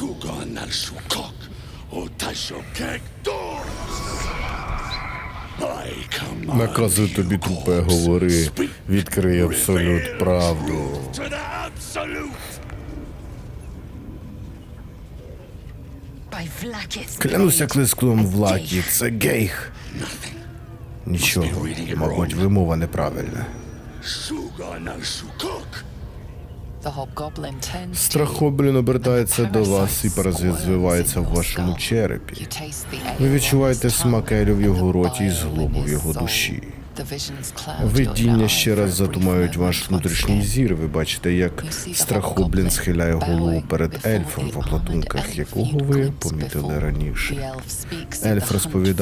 Nalshukok, Otashokek Dors. I command Наказую тобі тупе говори. Відкрий абсолют правду. to the absolute. Клянуся клиском в лакі, це гейх. Нічого, мабуть, вимова неправильна. Sugar Nalshukok. Страхоблін обертається до вас, і паразит звивається в вашому черепі. Ви відчуваєте his смак елю в його роті і зглобу в його душі. Видіння ще раз затумають ваш внутрішній зір. Ви бачите, як страхоблін схиляє голову перед ельфом, в оплатунках якого ви помітили раніше. Ельф розповідає